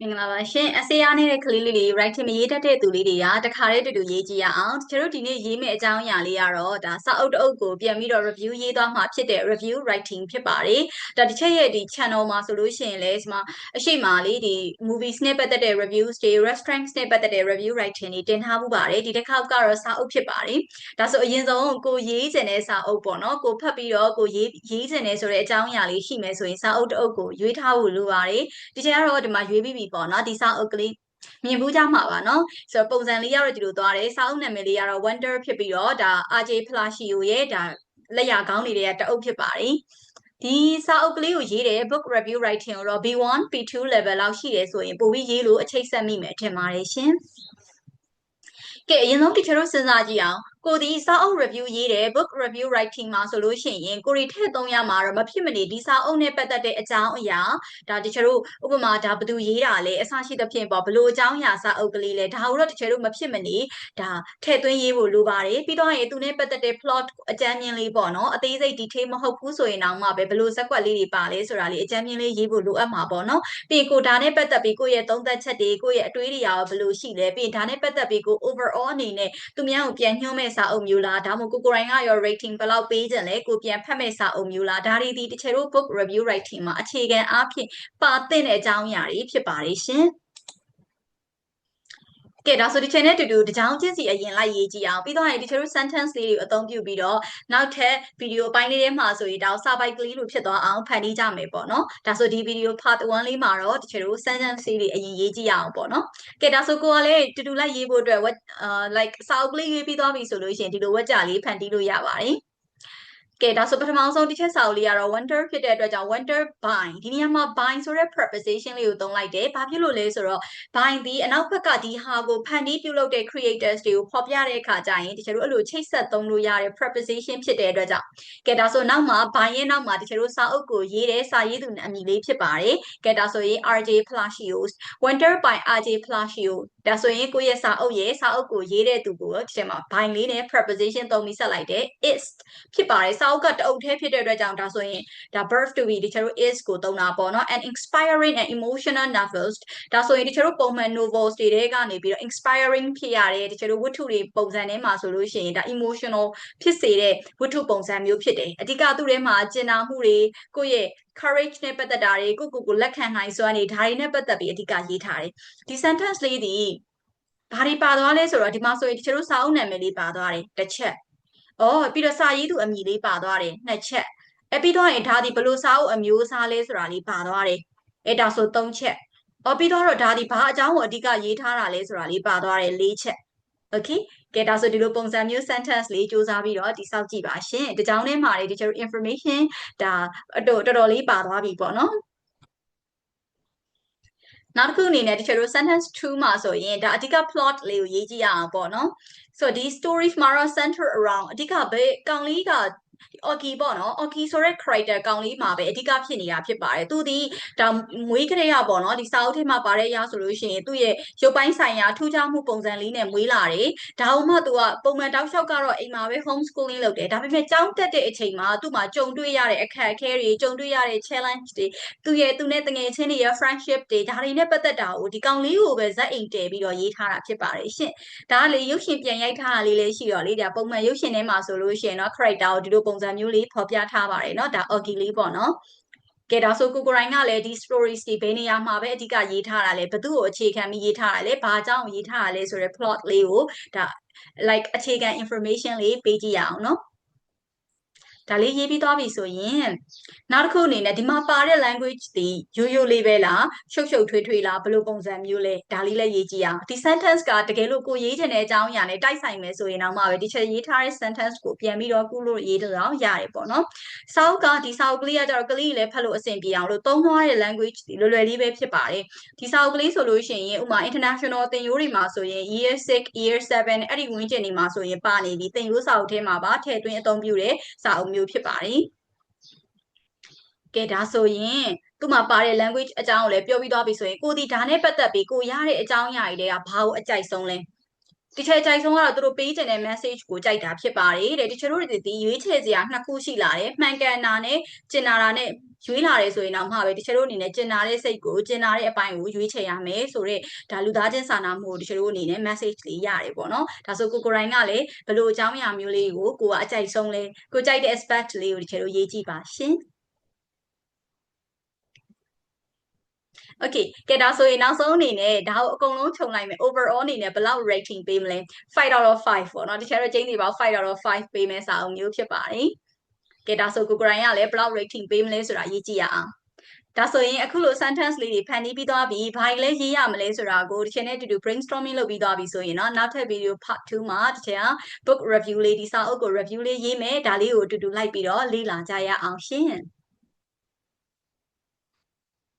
မင်္ဂလာပါရှင် essay ရနေတဲ့ကလေးလေးတွေ writing မရေးတတ်တဲ့သူလေးတွေကတခါတည်းတူတူရေးကြည့်ရအောင်ကျတို့ဒီနေ့ရေးမယ့်အကြောင်းအရာလေးကတော့ဒါစာအုပ်တစ်အုပ်ကိုပြန်ပြီးတော့ review ရေးသွားမှာဖြစ်တဲ့ review writing ဖြစ်ပါတယ်ဒါတစ်ချက်ရဲ့ဒီ channel မှာဆိုလို့ရှိရင်လည်းဒီမှာအရှိမလေးဒီ movies နဲ့ပတ်သက်တဲ့ reviews တွေ restaurants နဲ့ပတ်သက်တဲ့ review writing တွေတင်ထားမှုပါတယ်ဒီတစ်ခါကတော့စာအုပ်ဖြစ်ပါတယ်ဒါဆိုအရင်ဆုံးကိုရေးချင်တဲ့စာအုပ်ပေါ့နော်ကိုဖတ်ပြီးတော့ကိုရေးရေးချင်တဲ့ဆိုတဲ့အကြောင်းအရာလေးရှိမယ်ဆိုရင်စာအုပ်တစ်အုပ်ကိုရွေးထားဖို့လိုပါတယ်ဒီချက်ကတော့ဒီမှာရွေးပြီးပြီပေါ့နော်ဒီစာအုပ်ကလေးမြင်ဘူးကြမှာပါเนาะဆိုတော့ပုံစံလေးကတော့ဒီလိုသွားတယ်စာအုပ်နာမည်လေးကတော့ Wonder ဖြစ်ပြီးတော့ဒါ RJ Palacio ရဲ့ဒါလက်ရာကောင်းလေးတွေကတအုပ်ဖြစ်ပါတယ်ဒီစာအုပ်ကလေးကိုရေးတယ် book review writing ကိုတော့ B1 B2 level လောက်ရှိတယ်ဆိုရင်ပိုပြီးရေးလို့အချိတ်ဆက်မိမယ်ထင်ပါတယ်ရှင်ကဲအရင်ဆုံး teacher တို့စဉ်းစားကြည့်အောင် ကိုဒီစာအုပ် review ရေးတယ် book review writing မှာဆိုလို့ရှိရင်ကိုရီထည့်သုံးရမှာတော့မဖြစ်မနေဒီစာအုပ်နဲ့ပတ်သက်တဲ့အကြောင်းအရာဒါတချို့တို့ဥပမာဒါဘယ်သူရေးတာလဲအစရှိသဖြင့်ပေါ့ဘလို့အကြောင်းအရာစာအုပ်ကလေးလဲဒါတို့တချို့တို့မဖြစ်မနေဒါထည့်သွင်းရေးဖို့လိုပါတယ်ပြီးတော့ရင်သူနဲ့ပတ်သက်တဲ့ plot အကြမ်းမြင်လေးပေါ့နော်အသေးစိတ် detail မဟုတ်ဘူးဆိုရင်တော့မှပဲဘလို့ဇက်ကွက်လေးတွေပါလဲဆိုတာလေးအကြမ်းမြင်လေးရေးဖို့လိုအပ်မှာပေါ့နော်ပြီးကိုဒါနဲ့ပတ်သက်ပြီးကိုယ့်ရဲ့သုံးသပ်ချက်တွေကိုယ့်ရဲ့အတွေးတွေရောဘလို့ရှိလဲပြီးဒါနဲ့ပတ်သက်ပြီးကို overall အနေနဲ့သူများကိုပြန်ညွှန်းမဲ့စာအုပ်မျိုးလားဒါမှမဟုတ်ကိုကိုရိုင်းကရော rating ဘယ်လောက်ပေးကြလဲကိုပြန်ဖတ်မဲ့စာအုပ်မျိုးလားဒါတွေဒီတချို့တို့ book review writing မှာအခြေခံအားဖြင့်ပါသင့်တဲ့အကြောင်းအရာတွေဖြစ်ပါတယ်ရှင် ကဲဒါဆိုဒီချိန်နဲ့တူတူတကြောင်ချင်းစီအရင်လိုက်ရေးကြည့်အောင်ပြီးတော့ရင်ဒီချို့ sentence လေးတွေအသုံးပြုပြီးတော့နောက်ထပ်ဗီဒီယိုအပိုင်းလေးထဲမှာဆိုရင်ဒါစာပိုက်ကလေးလိုဖြစ်သွားအောင်ဖန်တီးကြမယ်ပေါ့နော်ဒါဆိုဒီဗီဒီယို part 1လေးမှာတော့ဒီချို့ sentence လေးတွေအရင်ရေးကြည့်ရအောင်ပေါ့နော်ကဲဒါဆိုကိုကလည်းတူတူလိုက်ရေးဖို့အတွက် like စာအုပ်ကလေးရေးပြီးသွားပြီဆိုလို့ရှိရင်ဒီလိုဝက်ကြလေးဖန်တီးလို့ရပါတယ် ကဲဒါဆိုပထမဆုံးတစ်ချက်စာအုပ်လေးကတော့ wonder ဖြစ်တဲ့အတွက်ကြောင့် wonder by ဒီနေရာမှာ by ဆိုတဲ့ preposition လေးကိုသုံးလိုက်တယ်။ဘာဖြစ်လို့လဲဆိုတော့ by ဒီအနောက်ဘက်ကဒီဟာကိုဖန်တီးပြုလုပ်တဲ့ creators တွေကိုဖော်ပြတဲ့အခါကျရင်တချို့တို့အဲ့လိုချိတ်ဆက်သုံးလို့ရတဲ့ preposition ဖြစ်တဲ့အတွက်ကြောင့်ကဲဒါဆိုနောက်မှာ by ရဲ့နောက်မှာတချို့တို့စာအုပ်ကိုရေးတဲ့စာရေးသူအမည်လေးဖြစ်ပါတယ်။ကဲဒါဆိုရင် RJ Palacios wonder by RJ Palacio ဒါဆိုရင်ကိုယ့်ရဲ့စာအုပ်ရဲ့စာအုပ်ကိုရေးတဲ့သူကိုဒီထဲမှာ by လေးနဲ့ preposition သုံးပြီးဆက်လိုက်တယ် is ဖြစ်ပါတယ်စာအုပ်ကတအုပ်ထဲဖြစ်တဲ့အတွက်ကြောင့်ဒါဆိုရင်ဒါ verb to be ဒီချာတို့ is ကိုသုံးတာပေါ့နော် and inspiring and emotional novels ဒါဆိုရင်ဒီချာတို့ပုံမှန် novels တွေထဲကနေပြီးတော့ inspiring ဖြစ်ရတဲ့ဒီချာတို့ဝတ္ထုတွေပုံစံထဲမှာဆိုလို့ရှိရင်ဒါ emotional ဖြစ်စေတဲ့ဝတ္ထုပုံစံမျိုးဖြစ်တယ်အဓိကသူ့ထဲမှာကျင်နာမှုတွေကိုယ့်ရဲ့ courage နဲ့ပတ်သက်တာတွေကိုကိုကိုလက်ခံနိုင်စွမ်းနေဒါတွေနဲ့ပတ်သက်ပြီးအဓိကရေးထားတယ်ဒီ sentence လေးဒီဘာတွေပါသွားလဲဆိုတော့ဒီမှာဆိုရင်တချို့စာအုပ်နာမည်လေးပါသွားတယ်တစ်ချက်။ အော်ပြီးတော့စာရေးသူအမည်လေးပါသွားတယ်နှစ်ချက်။အဲပြီးတော့ရင်ဒါဒီဘလို့စာအုပ်အမျိုးအစားလဲဆိုတာလေးပါသွားတယ်။အဲဒါဆိုသုံးချက်။အော်ပြီးတော့ဒါဒီဘာအကြောင်းကိုအဓိကရေးထားတာလဲဆိုတာလေးပါသွားတယ်လေးချက်။ Okay ကဲဒါဆိုဒီလိုပုံစံမျိုး sentence လေးစူးစမ်းပြီးတော့တိစောက်ကြည့်ပါရှင်။ဒီကြောင်းထဲမှာလေဒီကျတို့ information ဒါတော်တော်လေးပါသွားပြီပေါ့နော်။ နောက်တစ်ခုအနေနဲ့တချို့တို့ sentence 2မှာဆိုရင်ဒါအဓိက plot လေးကိုရေးကြည့်ရအောင်ပေါ့နော်ဆိုတော့ဒီ stories မှာတော့ center around အဓိကဘယ်ကောင်လေးက Oki ပေါ့နော် Oki ဆိုတဲ့ character ကောင်လေးမှာပဲအဓိကဖြစ်နေတာဖြစ်ပါတယ်သူဒီဒါမွေးကလေးရပေါ့နော်ဒီစာအုပ်ထဲမှာပါတဲ့အရာဆိုလို့ရှိရင်သူ့ရဲ့ရုပ်ပိုင်းဆိုင်ရာထူးခြားမှုပုံစံလေးနဲ့မွေးလာတယ်ဒါမှမဟုတ်သူကပုံမှန်တောက်လျှောက်ကတော့အိမ်မှာပဲ home schooling လုပ်တယ်ဒါပေမဲ့ကျောင်းတက်တဲ့အချိန်မှာသူ့မှာကြုံတွေ့ရတဲ့အခက်အခဲတွေကြုံတွေ့ရတဲ့ challenge တွေသူရဲ့သူနဲ့တငယ်ချင်းတွေရဲ့ friendship တွေဒါတွေနဲ့ပတ်သက်တာကိုဒီကောင်လေးကိုပဲဇက်အိမ်တည်ပြီးတော့ရေးထားတာဖြစ်ပါတယ်ရှင်ဒါကလေရုပ်ရှင်ပြန်ရိုက်ထားတာလေးလည်းရှိတော့လေဒါပုံမှန်ရုပ်ရှင်ထဲမှာဆိုလို့ရှိရင်တော့ character ကိုဒီလိုပုံစံမျိုးလေးဖော်ပြထားပါတယ်เนาะဒါ Oggy လေးပေါ့เนาะကဲဒါဆိုကိုကိုရိုင်းကလည်းဒီ stories တွေဘယ်နေရာမှာပဲအဓိကရေးထားတာလဲဘသူ့ကိုအခြေခံပြီးရေးထားတာလဲဘာကြောင့်ရေးထားတာလဲဆိုတဲ့ plot လေးကိုဒါ like အခြေခံ information လေးပေးကြည့်ရအောင်เนาะ ဒါလေးရေးပြီးသွားပြီဆိုရင်နောက်တစ်ခုအနေနဲ့ဒီမှာပါတဲ့ language ဒီရိုးရိုးလေးပဲလားရှုပ်ရှုပ်ထွေးထွေးလားဘယ်လိုပုံစံမျိုးလဲဒါလေးလည်းရေးကြည့်အောင်ဒီ sentence ကတကယ်လို့ကိုရေးချင်တဲ့အကြောင်းအရာနဲ့တိုက်ဆိုင်မယ်ဆိုရင်တော့မှပဲဒီချက်ရေးထားတဲ့ sentence ကိုပြန်ပြီးတော့ကုလို့ရေးတော့ရတယ်ပေါ့နော်စာအုပ်ကဒီစာအုပ်ကလေးကကြတော့ကလေးလည်းဖတ်လို့အဆင်ပြေအောင်လို့သုံးသွားတဲ့ language ဒီလွယ်လွယ်လေးပဲဖြစ်ပါတယ်ဒီစာအုပ်ကလေးဆိုလို့ရှိရင်ဥမာ international သင်ရိုးတွေမှာဆိုရင် year 6 year 7အဲ့ဒီဝန်းကျင်တွေမှာဆိုရင်ပါနေပြီသင်ရိုးစာအုပ်ထဲမှာပါထည့်သွင်းအသုံးပြုတဲ့စာအုပ်မျိုးဖြစ်ပါတယ်ကဲဒါဆိုရင်သူ့မှာပါတဲ့ language အကြောင်းကိုလည်းပြောပြီးသွားပြီဆိုရင်ကိုဒီဒါနဲ့ပတ်သက်ပြီးကိုရတဲ့အကြောင်းအရာတွေတွေကဘာကိုအကြိုက်ဆုံးလဲ တချေကြိုက်ဆုံးကတော့သူတို့ပေးချင်တဲ့ message ကိုကြိုက်တာဖြစ်ပါတယ်တဲ့တချို့တို့ဒီရွေးချယ်စရာနှစ်ခုရှိလာတယ်မှန်ကန်တာနဲ့ကျင်နာတာနဲ့ရွေးလာတယ်ဆိုရင်တော့မှပဲတချို့တို့အနေနဲ့ကျင်နာတဲ့စိတ်ကိုကျင်နာတဲ့အပိုင်းကိုရွေးချယ်ရမယ်ဆိုတော့ဒါလူသားချင်းစာနာမှုကိုတချို့တို့အနေနဲ့ message လေးရတယ်ပေါ့နော်ဒါဆိုကိုကိုရိုင်းကလည်းဘလို့အကြောင်းအရာမျိုးလေးကိုကိုကအကြိုက်ဆုံးလဲကိုကြိုက်တဲ့ aspect လေးကိုတချို့တို့ရေးကြည့်ပါရှင် Okay ကဲဒါဆိုရင်နောက်ဆုံးအနေနဲ့ဒါကိုအကုန်လုံးခြုံလိုက်မယ် overall အနေနဲ့ဘယ်လောက် rating ပေးမလဲ5 out of 5ပေါ့နော်တခြားတော့ကျင်းနေပါ5 out of 5ပေးမယ်စာအုပ်မျိုးဖြစ်ပါတယ်ကဲဒါဆိုကိုကိုရိုင်းကလည်းဘယ်လောက် rating ပေးမလဲဆိုတာရေးကြည့်ရအောင်ဒါဆိုရင်အခုလို sentence လေးတွေဖန်တီးပြီးသွားပြီဘာလဲရေးရမလဲဆိုတာကိုဒီချိန်နဲ့အတူတူ brainstorming လုပ်ပြီးသွားပြီဆိုရင်เนาะနောက်ထပ် video part 2မှာဒီချိန်က book review လေးဒီစာအုပ်ကို review လေးရေးမယ်ဒါလေးကိုအတူတူလိုက်ပြီးတော့လေ့လာကြရအောင်ရှင်